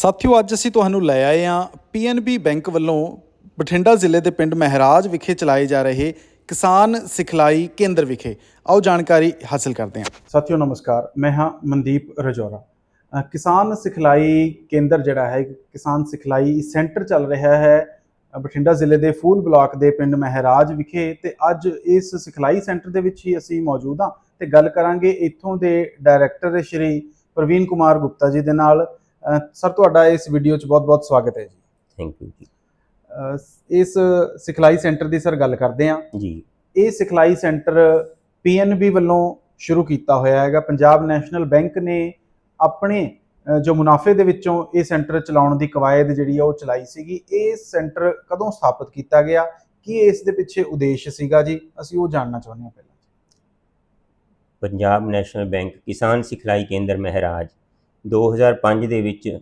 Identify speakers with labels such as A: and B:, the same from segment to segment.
A: ਸਾਥੀਓ, ਅੱਜ ਅਸੀਂ ਤੁਹਾਨੂੰ ਲੈ ਆਏ ਹਾਂ ਪੀਐਨਬੀ ਬੈਂਕ ਵੱਲੋਂ ਬਠਿੰਡਾ ਜ਼ਿਲ੍ਹੇ ਦੇ ਪਿੰਡ ਮਹਿਰਾਜ ਵਿਖੇ ਚਲਾਏ ਜਾ ਰਹੇ ਕਿਸਾਨ ਸਿਖਲਾਈ ਕੇਂਦਰ ਵਿਖੇ। ਆਓ, ਜਾਣਕਾਰੀ ਹਾਸਲ ਕਰਦੇ ਹਾਂ। ਸਾਥੀਓ, ਨਮਸਕਾਰ। ਮੈਂ ਹਾਂ ਮਨਦੀਪ ਰਜੌਰਾ। ਕਿਸਾਨ ਸਿਖਲਾਈ ਕੇਂਦਰ ਜਿਹੜਾ ਹੈ ਕਿਸਾਨ ਸਿਖਲਾਈ ਸੈਂਟਰ ਚੱਲ ਰਿਹਾ ਹੈ ਬਠਿੰਡਾ ਜ਼ਿਲ੍ਹੇ ਦੇ ਫੂਲ ਬਲਾਕ ਦੇ ਪਿੰਡ ਮਹਿਰਾਜ ਵਿਖੇ। ਤੇ ਅੱਜ ਇਸ ਸਿਖਲਾਈ ਸੈਂਟਰ ਦੇ ਵਿੱਚ ਹੀ ਅਸੀਂ ਮੌਜੂਦ ਹਾਂ। ਤੇ ਗੱਲ ਕਰਾਂਗੇ ਇੱਥੋਂ ਦੇ ਡਾਇਰੈਕਟਰ ਸ਼੍ਰੀ ਪ੍ਰਵੀਨ ਕੁਮਾਰ ਗੁਪਤਾ ਜੀ ਦੇ ਨਾਲ। ਸਰ ਤੁਹਾਡਾ ਇਸ ਵੀਡੀਓ 'ਚ ਬਹੁਤ-ਬਹੁਤ ਸਵਾਗਤ ਹੈ ਜੀ।
B: ਥੈਂਕ ਯੂ ਜੀ।
A: ਇਸ ਸਿਖਲਾਈ ਸੈਂਟਰ ਦੀ ਸਰ ਗੱਲ ਕਰਦੇ ਹਾਂ।
B: ਜੀ।
A: ਇਹ ਸਿਖਲਾਈ ਸੈਂਟਰ ਪੀਐਨਬੀ ਵੱਲੋਂ ਸ਼ੁਰੂ ਕੀਤਾ ਹੋਇਆ ਹੈਗਾ। ਪੰਜਾਬ ਨੈਸ਼ਨਲ ਬੈਂਕ ਨੇ ਆਪਣੇ ਜੋ ਮੁਨਾਫੇ ਦੇ ਵਿੱਚੋਂ ਇਹ ਸੈਂਟਰ ਚਲਾਉਣ ਦੀ ਕਵਾਇਦ ਜਿਹੜੀ ਆ ਉਹ ਚਲਾਈ ਸੀਗੀ। ਇਹ ਸੈਂਟਰ ਕਦੋਂ ਸਥਾਪਿਤ ਕੀਤਾ ਗਿਆ? ਕੀ ਇਸ ਦੇ ਪਿੱਛੇ ਉਦੇਸ਼ ਸੀਗਾ ਜੀ? ਅਸੀਂ ਉਹ ਜਾਣਨਾ ਚਾਹੁੰਦੇ ਹਾਂ ਪਹਿਲਾਂ
B: ਪੰਜਾਬ ਨੈਸ਼ਨਲ ਬੈਂਕ ਕਿਸਾਨ ਸਿਖਲਾਈ ਕੇਂਦਰ ਮਹਿਰਾਜ 2005 ਦੇ ਵਿੱਚ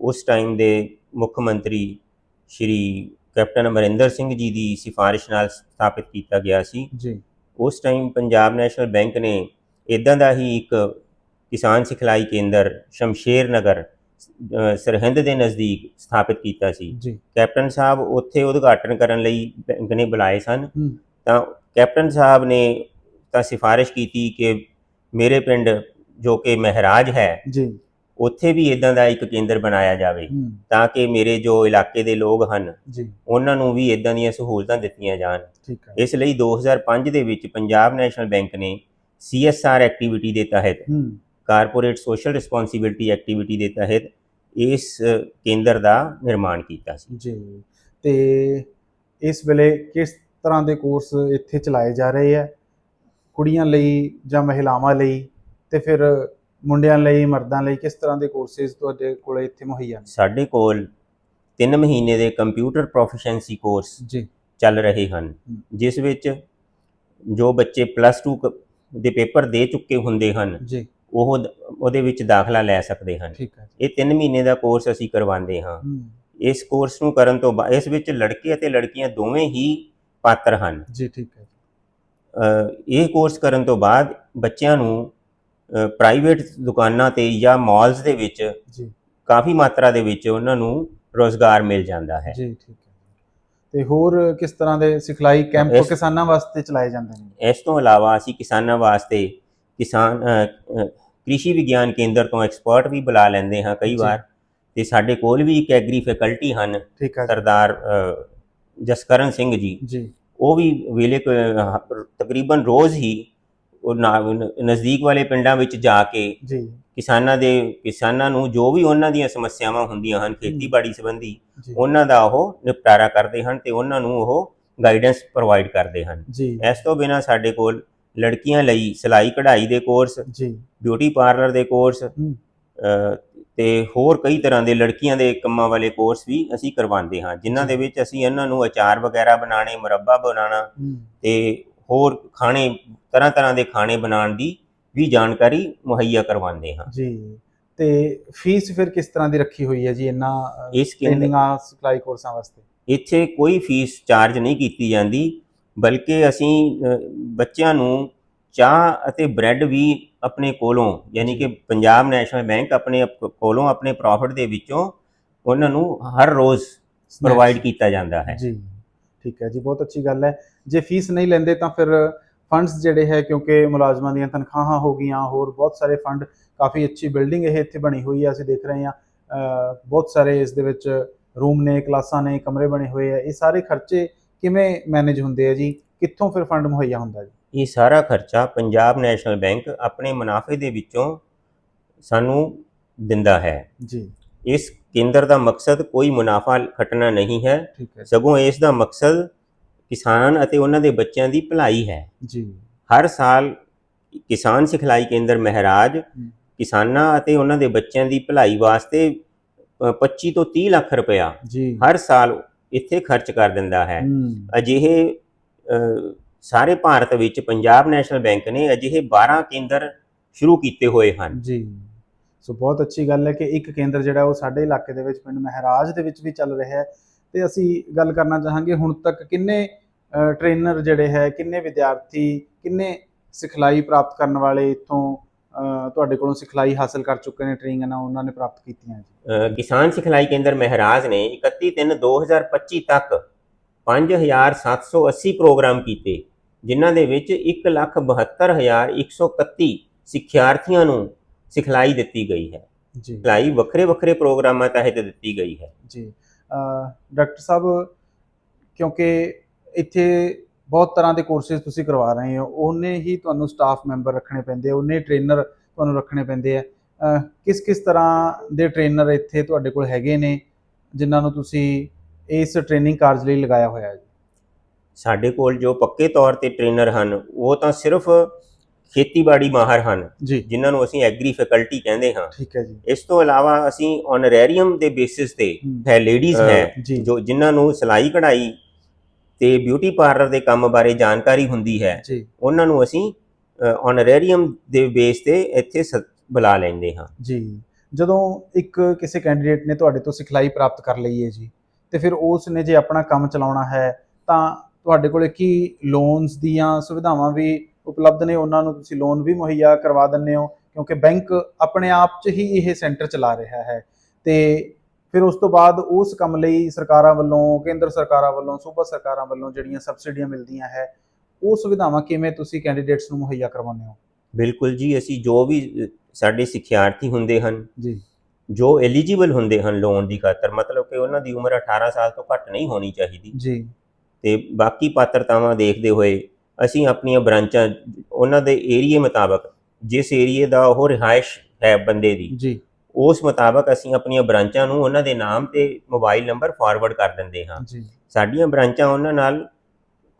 B: ਉਸ ਟਾਈਮ ਦੇ ਮੁੱਖ ਮੰਤਰੀ ਸ਼੍ਰੀ ਕੈਪਟਨ ਅਮਰਿੰਦਰ ਸਿੰਘ ਜੀ ਦੀ ਸਿਫਾਰਿਸ਼ ਨਾਲ ਸਥਾਪਿਤ ਕੀਤਾ ਗਿਆ ਸੀ।
A: ਜੀ।
B: ਉਸ ਟਾਈਮ ਪੰਜਾਬ ਨੈਸ਼ਨਲ ਬੈਂਕ ਨੇ ਇਦਾਂ ਦਾ ਹੀ ਇੱਕ ਕਿਸਾਨ ਸਿਖਲਾਈ ਕੇਂਦਰ ਸ਼ਮਸ਼ੇਰ ਨਗਰ ਸਰਹਿੰਦ ਦੇ ਨਜ਼ਦੀਕ ਸਥਾਪਿਤ ਕੀਤਾ ਸੀ।
A: ਜੀ।
B: ਕੈਪਟਨ ਸਾਹਿਬ ਉੱਥੇ ਉਦਘਾਟਨ ਕਰਨ ਲਈ ਬੈਂਕ ਨੇ ਬੁਲਾਏ ਸਨ। ਤਾਂ ਕੈਪਟਨ ਸਾਹਿਬ ਨੇ ਤਾਂ ਸਿਫਾਰਿਸ਼ ਕੀਤੀ ਕਿ ਮੇਰੇ ਪਿੰਡ ਜੋ ਕਿ ਮਹਿਰਾਜ ਹੈ
A: ਜੀ।
B: ਉੱਥੇ ਵੀ ਇਦਾਂ ਦਾ ਇੱਕ ਕੇਂਦਰ ਬਣਾਇਆ ਜਾਵੇ ਤਾਂ ਕਿ ਮੇਰੇ ਜੋ ਇਲਾਕੇ ਦੇ ਲੋਕ ਹਨ
A: ਜੀ।
B: ਉਹਨਾਂ ਨੂੰ ਵੀ ਇਦਾਂ ਦੀਆਂ ਸਹੂਲਤਾਂ ਦਿੱਤੀਆਂ ਜਾਣ। ਇਸ ਲਈ 2005 ਦੇ ਵਿੱਚ ਪੰਜਾਬ ਨੈਸ਼ਨਲ ਬੈਂਕ ਨੇ CSR ਐਕਟੀਵਿਟੀ ਦੇ ਤਹਿਤ ਕਾਰਪੋਰੇਟ ਸੋਸ਼ਲ ਰਿਸਪੌਂਸਿਬਿਲਟੀ ਐਕਟੀਵਿਟੀ ਦੇ ਤਹਿਤ ਇਸ ਕੇਂਦਰ ਦਾ ਨਿਰਮਾਣ ਕੀਤਾ ਸੀ।
A: ਜੀ। ਤੇ ਇਸ ਵੇਲੇ ਕਿਸ ਤਰ੍ਹਾਂ ਦੇ ਕੋਰਸ ਇੱਥੇ ਚਲਾਏ ਜਾ ਰਹੇ ਆ? ਕੁੜੀਆਂ ਲਈ ਜਾਂ ਮਹਿਲਾਵਾਂ ਲਈ? ਤੇ ਫਿਰ ਮੁੰਡਿਆਂ ਲਈ ਮਰਦਾਂ ਲਈ ਕਿਸ ਤਰ੍ਹਾਂ ਦੇ ਕੋਰਸਿਸ ਤੁਹਾਡੇ ਕੋਲ ਇੱਥੇ ਮੁਹੱਈਆ ਨੇ?
B: ਸਾਡੇ ਕੋਲ 3 ਮਹੀਨੇ ਦੇ ਕੰਪਿਊਟਰ ਪ੍ਰੋਫੀਸ਼ੀਐਂਸੀ ਕੋਰਸ
A: ਜੀ।
B: ਚੱਲ ਰਹੇ ਹਨ ਜਿਸ ਵਿੱਚ ਜੋ ਬੱਚੇ ਪਲੱਸ 2 ਦੇ ਪੇਪਰ ਦੇ ਚੁੱਕੇ ਹੁੰਦੇ ਹਨ
A: ਜੀ।
B: ਉਹ ਉਹਦੇ ਵਿੱਚ ਦਾਖਲਾ ਲੈ ਸਕਦੇ ਹਨ। ਇਹ 3 ਮਹੀਨੇ ਦਾ ਕੋਰਸ ਅਸੀਂ ਕਰਵਾਉਂਦੇ ਹਾਂ। ਇਸ ਕੋਰਸ ਨੂੰ ਕਰਨ ਤੋਂ ਬਾਅਦ ਇਸ ਵਿੱਚ ਲੜਕੇ ਅਤੇ ਲੜਕੀਆਂ ਦੋਵੇਂ ਹੀ ਪਾਤਰ ਹਨ।
A: ਜੀ ਠੀਕ ਹੈ
B: ਇਹ ਕੋਰਸ ਕਰਨ ਤੋਂ ਬਾਅਦ ਬੱਚਿਆਂ ਨੂੰ ਪ੍ਰਾਈਵੇਟ ਦੁਕਾਨਾਂ ਤੇ ਜਾਂ ਮਾਲਸ ਦੇ ਵਿੱਚ
A: ਜੀ।
B: ਕਾਫੀ ਮਾਤਰਾ ਦੇ ਵਿੱਚ ਉਹਨਾਂ ਨੂੰ ਰੋਜ਼ਗਾਰ ਮਿਲ ਜਾਂਦਾ ਹੈ।
A: ਜੀ ਠੀਕ ਹੈ। ਤੇ ਹੋਰ ਕਿਸ ਤਰ੍ਹਾਂ ਦੇ ਸਿਖਲਾਈ ਕੈਂਪ
B: ਇਸ-
A: ਕਿਸਾਨਾਂ ਵਾਸਤੇ ਚਲਾਏ ਜਾਂਦੇ ਨੇ?
B: ਇਸ ਤੋਂ ਇਲਾਵਾ ਅਸੀਂ ਕਿਸਾਨਾਂ ਵਾਸਤੇ ਕਿਸਾਨ ਅ, ਅ, ਕ੍ਰਿਸ਼ੀ ਵਿਗਿਆਨ ਕੇਂਦਰ ਤੋਂ ਐਕਸਪਰਟ ਵੀ ਬੁਲਾ ਲੈਂਦੇ ਹਾਂ ਕਈ
A: ਜੀ।
B: ਵਾਰ। ਤੇ ਸਾਡੇ ਕੋਲ ਵੀ ਇੱਕ ਐਗਰੀ ਫੈਕਲਟੀ ਹਨ
A: ਠੀਕ ਹੈ
B: ਸਰਦਾਰ ਅ, ਜਸਕਰਨ ਸਿੰਘ ਜੀ।
A: ਜੀ।
B: ਉਹ ਵੀ ਵੇਲੇ ਕ- ਤਕਰੀਬਨ ਰੋਜ਼ ਹੀ ਉਹ ਨਾ- ਨਜ਼ਦੀਕ ਵਾਲੇ ਪਿੰਡਾਂ ਵਿੱਚ ਜਾ ਕੇ
A: ਜੀ।
B: ਕਿਸਾਨਾਂ ਦੇ ਕਿਸਾਨਾਂ ਨੂੰ ਜੋ ਵੀ ਉਹਨਾਂ ਦੀਆਂ ਸਮੱਸਿਆਵਾਂ ਹੁੰਦੀਆਂ ਹਨ ਖੇਤੀਬਾੜੀ ਸੰਬੰਧੀ
A: ਜੀ।
B: ਉਹਨਾਂ ਦਾ ਉਹ ਨਿਪਟਾਰਾ ਕਰਦੇ ਹਨ ਤੇ ਉਹਨਾਂ ਨੂੰ ਉਹ ਗਾਈਡੈਂਸ ਪ੍ਰੋਵਾਈਡ ਕਰਦੇ ਹਨ।
A: ਜੀ।
B: ਇਸ ਤੋਂ ਬਿਨਾਂ ਸਾਡੇ ਕੋਲ ਲੜਕੀਆਂ ਲਈ ਸਿਲਾਈ ਕਢਾਈ ਦੇ ਕੋਰਸ
A: ਜੀ।
B: ਬਿਊਟੀ ਪਾਰਲਰ ਦੇ ਕੋਰਸ। ਅ, ਤੇ ਹੋਰ ਕਈ ਤਰ੍ਹਾਂ ਦੇ ਲੜਕੀਆਂ ਦੇ ਕੰਮਾਂ ਵਾਲੇ ਕੋਰਸ ਵੀ ਅਸੀਂ ਕਰਵਾਉਂਦੇ ਹਾਂ ਜਿਨ੍ਹਾਂ ਦੇ ਵਿੱਚ ਅਸੀਂ ਇਹਨਾਂ ਨੂੰ ਅਚਾਰ ਵਗੈਰਾ ਬਣਾਉਣੇ ਮੁਰੱਬਾ ਬਣਾਉਣਾ ਤੇ ਹੋਰ ਖਾਣੇ ਤਰ੍ਹਾਂ ਤਰ੍ਹਾਂ ਦੇ ਖਾਣੇ ਬਣਾਉਣ ਦੀ ਵੀ ਜਾਣਕਾਰੀ ਮੁਹੱਈਆ ਕਰਵਾਉਂਦੇ ਹਾਂ।
A: ਜੀ ਤੇ ਫੀਸ ਫਿਰ ਕਿਸ ਤਰ੍ਹਾਂ ਦੀ ਰੱਖੀ ਹੋਈ ਹੈ ਜੀ ਇਹਨਾਂ
B: ਇਸ
A: ਟ੍ਰੇਨਿੰਗਾਂ ਸਿਖਲਾਈ ਕੋਰਸਾਂ ਵਾਸਤੇ?
B: ਇੱਥੇ ਕੋਈ ਫੀਸ ਚਾਰਜ ਨਹੀਂ ਕੀਤੀ ਜਾਂਦੀ ਬਲਕਿ ਅਸੀਂ ਬੱਚਿਆਂ ਨੂੰ ਚਾਹ ਅਤੇ ਬ੍ਰੈਡ ਵੀ ਆਪਣੇ ਕੋਲੋਂ ਯਾਨੀ ਕਿ ਪੰਜਾਬ ਨੈਸ਼ਨਲ ਬੈਂਕ ਆਪਣੇ ਆਪ- ਕੋਲੋਂ ਆਪਣੇ ਪ੍ਰੋਫਿਟ ਦੇ ਵਿੱਚੋਂ ਉਹਨਾਂ ਨੂੰ ਹਰ ਰੋਜ਼ ਪ੍ਰੋਵਾਈਡ ਕੀਤਾ ਜਾਂਦਾ ਹੈ।
A: ਜੀ ਠੀਕ ਹੈ ਜੀ ਬਹੁਤ ਅੱਛੀ ਗੱਲ ਹੈ। ਜੇ ਫੀਸ ਨਹੀਂ ਲੈਂਦੇ ਤਾਂ ਫਿਰ ਫੰਡਸ ਜਿਹੜੇ ਹੈ ਕਿਉਂਕਿ ਮੁਲਾਜ਼ਮਾਂ ਦੀਆਂ ਤਨਖਾਹਾਂ ਹੋ ਗਈਆਂ ਹੋਰ ਬਹੁਤ ਸਾਰੇ ਫੰਡ ਕਾਫੀ ਅੱਛੀ ਬਿਲਡਿੰਗ ਇਹ ਇੱਥੇ ਬਣੀ ਹੋਈ ਹੈ ਅਸੀਂ ਦੇਖ ਰਹੇ ਹਾਂ। ਬਹੁਤ ਸਾਰੇ ਇਸ ਦੇ ਵਿੱਚ ਰੂਮ ਨੇ ਕਲਾਸਾਂ ਨੇ ਕਮਰੇ ਬਣੇ ਹੋਏ ਆ। ਇਹ ਸਾਰੇ ਖਰਚੇ ਕਿਵੇਂ ਮੈਨੇਜ ਹੁੰਦੇ ਆ ਜੀ? ਕਿੱਥੋਂ ਫਿਰ ਫੰਡ ਮੁਹੱਈਆ ਹੁੰਦਾ ਜੀ?
B: ਇਹ ਸਾਰਾ ਖਰਚਾ ਪੰਜਾਬ ਨੈਸ਼ਨਲ ਬੈਂਕ ਆਪਣੇ ਮੁਨਾਫੇ ਦੇ ਵਿੱਚੋਂ ਸਾਨੂੰ ਦਿੰਦਾ ਹੈ।
A: ਜੀ।
B: ਇਸ ਕੇਂਦਰ ਦਾ ਮਕਸਦ ਕੋਈ ਮੁਨਾਫਾ ਖੱਟਣਾ ਨਹੀਂ ਹੈ। ਸਗੋਂ ਇਸ ਦਾ ਮਕਸਦ ਕਿਸਾਨ ਅਤੇ ਉਹਨਾਂ ਦੇ ਬੱਚਿਆਂ ਦੀ ਭਲਾਈ ਹੈ।
A: ਜੀ।
B: ਹਰ ਸਾਲ ਕਿਸਾਨ ਸਿਖਲਾਈ ਕੇਂਦਰ ਮਹਿਰਾਜ ਕਿਸਾਨਾਂ ਅਤੇ ਉਹਨਾਂ ਦੇ ਬੱਚਿਆਂ ਦੀ ਭਲਾਈ ਵਾਸਤੇ ਅ, 25 ਤੋਂ 30 ਲੱਖ ਰੁਪਇਆ
A: ਜੀ।
B: ਹਰ ਸਾਲ ਇੱਥੇ ਖਰਚ ਕਰ ਦਿੰਦਾ ਹੈ। ਅਜਿਹੇ ਸਾਰੇ ਭਾਰਤ ਵਿੱਚ ਪੰਜਾਬ ਨੈਸ਼ਨਲ ਬੈਂਕ ਨੇ ਅਜਿਹੇ 12 ਕੇਂਦਰ ਸ਼ੁਰੂ ਕੀਤੇ ਹੋਏ ਹਨ।
A: ਜੀ। ਸੋ ਬਹੁਤ ਅੱਛੀ ਗੱਲ ਹੈ ਕਿ ਇੱਕ ਕੇਂਦਰ ਜਿਹੜਾ ਉਹ ਸਾਡੇ ਇਲਾਕੇ ਦੇ ਵਿੱਚ ਪਿੰਡ ਮਹਿਰਾਜ ਦੇ ਵਿੱਚ ਵੀ ਚੱਲ ਰਿਹਾ ਹੈ। ਤੇ ਅਸੀਂ ਗੱਲ ਕਰਨਾ ਚਾਹਾਂਗੇ ਹੁਣ ਤੱਕ ਕਿੰਨੇ ਟ੍ਰੇਨਰ ਜਿਹੜੇ ਹੈ ਕਿੰਨੇ ਵਿਦਿਆਰਥੀ ਕਿੰਨੇ ਸਿਖਲਾਈ ਪ੍ਰਾਪਤ ਕਰਨ ਵਾਲੇ ਇਥੋਂ ਤੁਹਾਡੇ ਕੋਲੋਂ ਸਿਖਲਾਈ ਹਾਸਲ ਕਰ ਚੁੱਕੇ ਨੇ ਟ੍ਰੇਨਿੰਗਾਂ ਉਹਨਾਂ ਨੇ ਪ੍ਰਾਪਤ ਕੀਤੀਆਂ ਜੀ?
B: ਕਿਸਾਨ ਸਿਖਲਾਈ ਕੇਂਦਰ ਮਹਿਰਾਜ ਨੇ 31 3 2025 ਤੱਕ 5780 ਪ੍ਰੋਗਰਾਮ ਕੀਤੇ ਜਿਨ੍ਹਾਂ ਦੇ ਵਿੱਚ 172131 ਸਿੱਖਿਆਰਥੀਆਂ ਨੂੰ ਸਿਖਲਾਈ ਦਿੱਤੀ ਗਈ ਹੈ।
A: ਜੀ।
B: ਸਿਖਲਾਈ ਵੱਖਰੇ ਵੱਖਰੇ ਪ੍ਰੋਗਰਾਮਾਂ ਤਹਿਤ ਦਿੱਤੀ ਗਈ ਹੈ।
A: ਜੀ। ਡਾਕਟਰ ਸਾਹਿਬ ਕਿਉਂਕਿ ਇੱਥੇ ਬਹੁਤ ਤਰ੍ਹਾਂ ਦੇ ਕੋਰਸਿਸ ਤੁਸੀਂ ਕਰਵਾ ਰਹੇ ਹੋ। ਉਹਨੇ ਹੀ ਤੁਹਾਨੂੰ ਸਟਾਫ ਮੈਂਬਰ ਰੱਖਣੇ ਪੈਂਦੇ ਉਹਨੇ ਟ੍ਰੇਨਰ ਤੁਹਾਨੂੰ ਰੱਖਣੇ ਪੈਂਦੇ ਆ। ਕਿਸ ਕਿਸ ਤਰ੍ਹਾਂ ਦੇ ਟ੍ਰੇਨਰ ਇੱਥੇ ਤੁਹਾਡੇ ਕੋਲ ਹੈਗੇ ਨੇ ਜਿਨ੍ਹਾਂ ਨੂੰ ਤੁਸੀਂ ਇਸ ਟ੍ਰੇਨਿੰਗ ਕਾਰਜ ਲਈ ਲਗਾਇਆ ਹੋਇਆ ਹੈ?
B: ਸਾਡੇ ਕੋਲ ਜੋ ਪੱਕੇ ਤੌਰ ਤੇ ਟ੍ਰੇਨਰ ਹਨ ਉਹ ਤਾਂ ਸਿਰਫ ਖੇਤੀਬਾੜੀ ਮਾਹਰ ਹਨ ਜਿਨ੍ਹਾਂ ਨੂੰ ਅਸੀਂ ਐਗਰੀ ਫੈਕਲਟੀ ਕਹਿੰਦੇ ਹਾਂ।
A: ਠੀਕ ਹੈ ਜੀ।
B: ਇਸ ਤੋਂ ਇਲਾਵਾ ਅਸੀਂ ਆਨਰੇਰੀਅਮ ਦੇ ਬੇਸਿਸ ਤੇ ਹੈ। ਲੇਡੀਜ਼ ਹੈ
A: ਜੋ
B: ਜਿਨ੍ਹਾਂ ਨੂੰ ਸਿਲਾਈ ਕਢਾਈ ਤੇ ਬਿਊਟੀ ਪਾਰਲਰ ਦੇ ਕੰਮ ਬਾਰੇ ਜਾਣਕਾਰੀ ਹੁੰਦੀ ਹੈ।
A: ਜੀ।
B: ਉਹਨਾਂ ਨੂੰ ਅਸੀਂ ਆਨਰੇਰੀਅਮ ਦੇ ਬੇਸ ਤੇ ਇੱਥੇ ਸ- ਬੁਲਾ ਲੈਂਦੇ ਹਾਂ।
A: ਜੀ। ਜਦੋਂ ਇੱਕ ਕਿਸੇ ਕੈਂਡੀਡੇਟ ਨੇ ਤੁਹਾਡੇ ਤੋਂ ਸਿਖਲਾਈ ਪ੍ਰਾਪਤ ਕਰ ਲਈ ਹੈ ਜੀ ਤੇ ਫਿਰ ਉਸ ਨੇ ਜੇ ਆਪਣਾ ਕੰਮ ਚਲਾਉਣਾ ਹੈ ਤਾਂ ਤੁਹਾਡੇ ਕੋਲੇ ਕੀ ਲੋਨਸ ਦੀਆਂ ਸੁਵਿਧਾਵਾਂ ਵੀ ਉਪਲਬਧ ਨੇ? ਉਹਨਾਂ ਨੂੰ ਤੁਸੀਂ ਲੋਨ ਵੀ ਮੁਹੱਈਆ ਕਰਵਾ ਦਿੰਦੇ ਹੋ ਕਿਉਂਕਿ ਬੈਂਕ ਆਪਣੇ ਆਪ 'ਚ ਹੀ ਇਹ ਸੈਂਟਰ ਚਲਾ ਰਿਹਾ ਹੈ। ਤੇ ਫਿਰ ਉਸ ਤੋਂ ਬਾਅਦ ਉਸ ਕੰਮ ਲਈ ਸਰਕਾਰਾਂ ਵੱਲੋਂ ਕੇਂਦਰ ਸਰਕਾਰਾਂ ਵੱਲੋਂ ਸੂਬਾ ਸਰਕਾਰਾਂ ਵੱਲੋਂ ਜਿਹੜੀਆਂ ਸਬਸਿਡੀਆਂ ਮਿਲਦੀਆਂ ਹੈ ਉਹ ਸੁਵਿਧਾਵਾਂ ਕਿਵੇਂ ਤੁਸੀਂ ਕੈਂਡੀਡੇਟਸ ਨੂੰ ਮੁਹੱਈਆ ਕਰਵਾਉਂਦੇ ਹੋ?
B: ਬਿਲਕੁਲ ਜੀ ਅਸੀਂ ਜੋ ਵੀ ਸਾਡੇ ਸਿੱਖਿਆਰਥੀ ਹੁੰਦੇ ਹਨ
A: ਜੀ।
B: ਜੋ ਐਲੀਜੀਬਲ ਹੁੰਦੇ ਹਨ ਲੋਨ ਦੀ ਖਾਤਰ ਮਤਲਬ ਕਿ ਉਹਨਾਂ ਦੀ ਉਮਰ 18 ਸਾਲ ਤੋਂ ਘੱਟ ਨਹੀਂ ਹੋਣੀ ਚਾਹੀਦੀ।
A: ਜੀ।
B: ਤੇ ਬਾਕੀ ਪਾਤਰਤਾਵਾਂ ਦੇਖਦੇ ਹੋਏ ਅਸੀਂ ਆਪਣੀਆਂ ਬ੍ਰਾਂਚਾਂ ਉਹਨਾਂ ਦੇ ਏਰੀਏ ਮੁਤਾਬਕ ਜਿਸ ਏਰੀਏ ਦਾ ਉਹ ਰਿਹਾਇਸ਼ ਹੈ ਬੰਦੇ ਦੀ
A: ਜੀ।
B: ਉਸ ਮੁਤਾਬਕ ਅਸੀਂ ਆਪਣੀਆਂ ਬ੍ਰਾਂਚਾਂ ਨੂੰ ਉਹਨਾਂ ਦੇ ਨਾਮ ਤੇ ਮੋਬਾਈਲ ਨੰਬਰ ਫਾਰਵਰਡ ਕਰ ਦਿੰਦੇ ਹਾਂ।
A: ਜੀ।
B: ਸਾਡੀਆਂ ਬ੍ਰਾਂਚਾਂ ਉਹਨਾਂ ਨਾਲ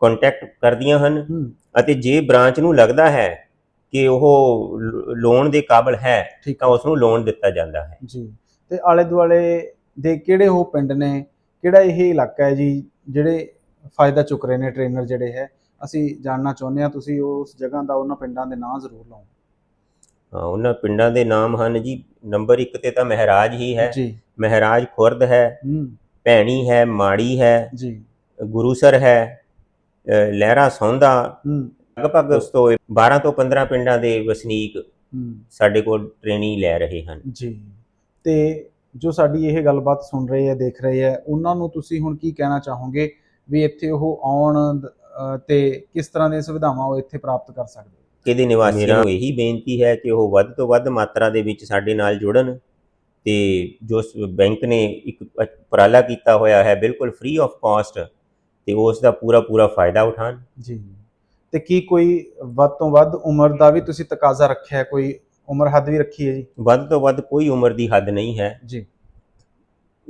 B: ਕੰਟੈਕਟ ਕਰਦੀਆਂ ਹਨ ਅਤੇ ਜੇ ਬ੍ਰਾਂਚ ਨੂੰ ਲੱਗਦਾ ਹੈ ਕਿ ਉਹ ਲੋਨ ਦੇ ਕਾਬਿਲ ਹੈ ਤਾਂ ਉਸ ਨੂੰ ਲੋਨ ਦਿੱਤਾ ਜਾਂਦਾ ਹੈ।
A: ਜੀ। ਤੇ ਆਲੇ ਦੁਆਲੇ ਦੇ ਕਿਹੜੇ ਉਹ ਪਿੰਡ ਨੇ? ਕਿਹੜਾ ਇਹ ਇਲਾਕਾ ਹੈ ਜੀ ਜਿਹੜੇ ਫਾਇਦਾ ਚੁੱਕ ਰਹੇ ਨੇ ਟ੍ਰੇਨਰ ਜਿਹੜੇ ਹੈ? ਅਸੀਂ ਜਾਣਨਾ ਚਾਹੁੰਦੇ ਹਾਂ ਤੁਸੀਂ ਉਸ ਜਗ੍ਹਾ ਦਾ ਉਹਨਾਂ ਪਿੰਡਾਂ ਦੇ ਨਾਂ ਜ਼ਰੂਰ ਲਓ।
B: ਉਹਨਾਂ ਪਿੰਡਾਂ ਦੇ ਨਾਮ ਹਨ ਜੀ। ਨੰਬਰ 1 ਤੇ ਤਾਂ ਮਹਿਰਾਜ ਹੀ ਹੈ।
A: ਜੀ।
B: ਮਹਿਰਾਜ ਖੁਰਦ ਹੈ।
A: ਹੂੰ।
B: ਭੈਣੀ ਹੈ ਮਾੜੀ ਹੈ।
A: ਜੀ।
B: ਗੁਰੂਸਰ ਹੈ। ਲਹਿਰਾ ਸੌਂਦਾ।
A: ਹੂੰ।
B: ਲਗਭਗ ਉਸ ਤੋਂ 12 ਤੋਂ 15 ਪਿੰਡਾਂ ਦੇ ਵਸਨੀਕ
A: ਹੂੰ।
B: ਸਾਡੇ ਕੋਲ ਟ੍ਰੇਨਿੰਗ ਲੈ ਰਹੇ ਹਨ।
A: ਜੀ। ਤੇ ਜੋ ਸਾਡੀ ਇਹ ਗੱਲਬਾਤ ਸੁਣ ਰਹੇ ਹੈ ਦੇਖ ਰਹੇ ਹੈ ਉਹਨਾਂ ਨੂੰ ਤੁਸੀਂ ਹੁਣ ਕੀ ਕਹਿਣਾ ਚਾਹੋਗੇ ਵੀ ਇੱਥੇ ਉਹ ਆਉਣ ਤੇ ਕਿਸ ਤਰ੍ਹਾਂ ਦੀਆਂ ਸੁਵਿਧਾਵਾਂ ਉਹ ਇੱਥੇ ਪ੍ਰਾਪਤ ਕਰ ਸਕਦੇ?
B: ਕਿਹਦੇ ਨਿਵਾਸੀਆਂ ਨੂੰ ਇਹੀ ਬੇਨਤੀ ਹੈ ਕਿ ਉਹ ਵੱਧ ਤੋਂ ਵੱਧ ਮਾਤਰਾ ਦੇ ਵਿੱਚ ਸਾਡੇ ਨਾਲ ਜੁੜਨ ਤੇ ਜੋ ਬੈਂਕ ਨੇ ਇੱਕ ਉਪਰਾਲਾ ਕੀਤਾ ਹੋਇਆ ਹੈ ਬਿਲਕੁਲ ਫ੍ਰੀ ਆਫ ਕਾਸਟ ਤੇ ਉਸ ਦਾ ਪੂਰਾ ਪੂਰਾ ਫਾਇਦਾ ਉਠਾਣ
A: ਜੀ। ਤੇ ਕੀ ਕੋਈ ਵੱਧ ਤੋਂ ਵੱਧ ਉਮਰ ਦਾ ਵੀ ਤੁਸੀਂ ਤਕਾਜ਼ਾ ਰੱਖਿਆ ਹੈ? ਕੋਈ ਉਮਰ ਹੱਦ ਵੀ ਰੱਖੀ ਹੈ ਜੀ?
B: ਵੱਧ ਤੋਂ ਵੱਧ ਕੋਈ ਉਮਰ ਦੀ ਹੱਦ ਨਹੀਂ ਹੈ।
A: ਜੀ।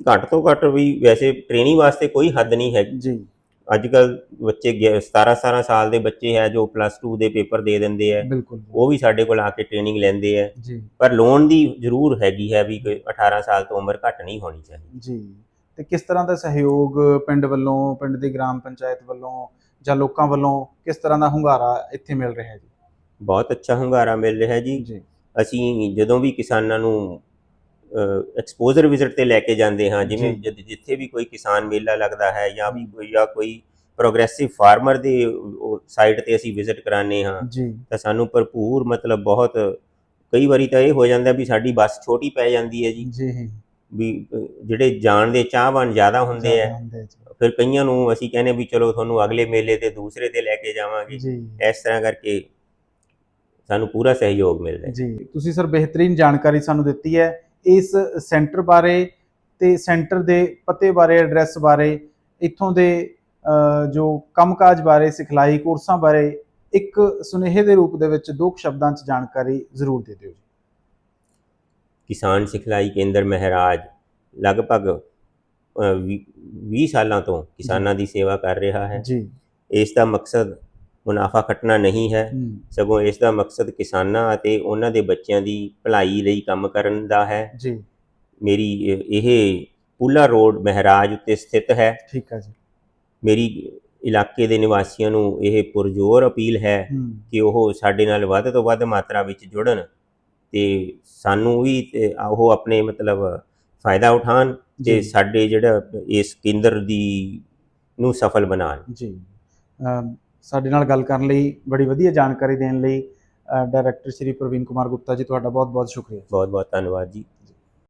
B: ਘੱਟ ਤੋਂ ਘੱਟ ਵੀ ਵੈਸੇ ਟ੍ਰੇਨਿੰਗ ਵਾਸਤੇ ਕੋਈ ਹੱਦ ਨਹੀਂ ਹੈ।
A: ਜੀ।
B: ਅੱਜ ਕੱਲ ਬੱਚੇ 17 17 ਸਾਲ ਦੇ ਬੱਚੇ ਹੈ ਜੋ ਪਲੱਸ 2 ਦੇ ਪੇਪਰ ਦੇ ਦਿੰਦੇ
A: ਬਿਲਕੁਲ
B: ਉਹ ਵੀ ਸਾਡੇ ਕੋਲ ਆ ਕੇ ਟ੍ਰੇਨਿੰਗ ਲੈਂਦੇ
A: ਜੀ।
B: ਪਰ ਲੋਨ ਦੀ ਜ਼ਰੂਰ ਹੈਗੀ ਹੈ ਵੀ ਕੋਈ 18 ਸਾਲ ਤੋਂ ਉਮਰ ਘੱਟ ਨਹੀਂ ਹੋਣੀ ਚਾਹੀਦੀ।
A: ਜੀ। ਤੇ ਕਿਸ ਤਰ੍ਹਾਂ ਦਾ ਸਹਿਯੋਗ ਪਿੰਡ ਵੱਲੋਂ ਪਿੰਡ ਦੀ ਗ੍ਰਾਮ ਪੰਚਾਇਤ ਵੱਲੋਂ ਜਾਂ ਲੋਕਾਂ ਵੱਲੋਂ ਕਿਸ ਤਰ੍ਹਾਂ ਦਾ ਹੁੰਗਾਰਾ ਇੱਥੇ ਮਿਲ ਰਿਹਾ ਹੈ
B: ਬਹੁਤ ਅੱਛਾ ਹੁੰਗਾਰਾ ਮਿਲ ਰਿਹਾ
A: ਜੀ
B: ਜੀ।
A: ਜੀ।
B: ਅਸੀਂ ਜਦੋਂ ਵੀ ਕਿਸਾਨਾਂ ਨੂੰ ਐਕਸਪੋਜ਼ਰ ਵਿਜ਼ਿਟ ਤੇ ਲੈ ਕੇ ਜਾਂਦੇ ਹਾਂ ਜਿਵੇਂ ਜਿੱਥੇ ਵੀ ਕੋਈ ਕਿਸਾਨ ਮੇਲਾ ਲੱਗਦਾ ਹੈ ਜਾਂ ਵੀ ਕੋਈ ਜਾਂ ਕੋਈ ਪ੍ਰੋਗਰੈਸਿਵ ਫਾਰਮਰ ਦੇ ਸਾਈਟ ਤੇ ਅਸੀਂ ਵਿਜ਼ਿਟ ਕਰਾਉਂਦੇ ਹਾਂ। ਤਾਂ ਸਾਨੂੰ ਭਰਪੂਰ ਮਤਲਬ ਬਹੁਤ ਕਈ ਵਾਰੀ ਤਾਂ ਇਹ ਹੋ ਜਾਂਦਾ ਵੀ ਸਾਡੀ ਬੱਸ ਛੋਟੀ ਪੈ ਜਾਂਦੀ ਹੈ ਜੀ।
A: ਜੀ।
B: ਵੀ ਜਿਹੜੇ ਜਾਣ ਦੇ ਚਾਹਵਾਨ ਜ਼ਿਆਦਾ ਹੁੰਦੇ ਆ। ਫਿਰ ਕਈਆਂ ਨੂੰ ਅਸੀਂ ਕਹਿੰਦੇ ਵੀ ਚਲੋ ਤੁਹਾਨੂੰ ਅਗਲੇ ਮੇਲੇ ਤੇ ਦੂਸਰੇ ਤੇ ਲੈ ਕੇ ਜਾਵਾਂਗੇ। ਇਸ ਤਰ੍ਹਾਂ ਕਰਕੇ ਸਾਨੂੰ ਪੂਰਾ ਸਹਿਯੋਗ ਮਿਲਦਾ
A: ਜੀ। ਤੁਸੀਂ ਸਰ ਬਿਹਤਰੀਨ ਜਾਣਕਾਰੀ ਸਾਨੂੰ ਦਿੱਤੀ ਹੈ। ਇਸ ਸੈਂਟਰ ਬਾਰੇ ਤੇ ਸੈਂਟਰ ਦੇ ਪਤੇ ਬਾਰੇ ਐਡਰੈਸ ਬਾਰੇ ਇੱਥੋਂ ਦੇ ਜੋ ਕੰਮਕਾਜ ਬਾਰੇ ਸਿਖਲਾਈ ਕੋਰਸਾਂ ਬਾਰੇ ਇੱਕ ਸੁਨੇਹੇ ਦੇ ਰੂਪ ਦੇ ਵਿੱਚ ਦੋ ਸ਼ਬਦਾਂ 'ਚ ਜਾਣਕਾਰੀ ਜ਼ਰੂਰ ਦੇ ਦਿਓ ਜੀ।
B: ਕਿਸਾਨ ਸਿਖਲਾਈ ਕੇਂਦਰ ਮਹਿਰਾਜ ਲਗਭਗ ਅ, ਵੀਹ 20 ਸਾਲਾਂ ਤੋਂ ਕਿਸਾਨਾਂ ਦੀ ਸੇਵਾ ਕਰ ਰਿਹਾ ਹੈ।
A: ਜੀ।
B: ਇਸ ਦਾ ਮਕਸਦ ਮੁਨਾਫਾ ਖੱਟਣਾ ਨਹੀਂ ਹੈ। ਸਗੋਂ ਇਸ ਦਾ ਮਕਸਦ ਕਿਸਾਨਾਂ ਅਤੇ ਉਹਨਾਂ ਦੇ ਬੱਚਿਆਂ ਦੀ ਭਲਾਈ ਲਈ ਕੰਮ ਕਰਨ ਦਾ ਹੈ।
A: ਜੀ।
B: ਮੇਰੀ ਇਹ- ਪੁੱਲਾ ਰੋਡ ਮਹਿਰਾਜ ਉੱਤੇ ਸਥਿਤ ਹੈ।
A: ਠੀਕ ਹੈ ਜੀ।
B: ਮੇਰੀ ਇਲਾਕੇ ਦੇ ਨਿਵਾਸੀਆਂ ਨੂੰ ਇਹ ਪੁਰਜ਼ੋਰ ਅਪੀਲ ਹੈ ਕਿ ਉਹ ਸਾਡੇ ਨਾਲ ਵੱਧ ਤੋਂ ਵੱਧ ਮਾਤਰਾ ਵਿੱਚ ਜੁੜਨ ਤੇ ਸਾਨੂੰ ਵੀ ਉਹ ਆਪਣੇ ਮਤਲਬ ਫਾਇਦਾ ਉਠਾਣ ਤੇ
A: ਜੀ।
B: ਸਾਡੇ ਜਿਹੜਾ ਇਸ ਕੇਂਦਰ ਦੀ ਨੂੰ ਸਫਲ ਬਣਾਉਣ।
A: ਜੀ। ਸਾਡੇ ਨਾਲ ਗੱਲ ਕਰਨ ਲਈ ਬੜੀ ਵਧੀਆ ਜਾਣਕਾਰੀ ਦੇਣ ਲਈ ਡਾਇਰੈਕਟਰ ਸ਼੍ਰੀ ਪ੍ਰਵੀਨ ਕੁਮਾਰ ਗੁਪਤਾ ਜੀ, ਤੁਹਾਡਾ ਬਹੁਤ ਬਹੁਤ ਸ਼ੁਕਰੀਆ।
B: ਬਹੁਤ ਬਹੁਤ ਧੰਨਵਾਦ ਜੀ।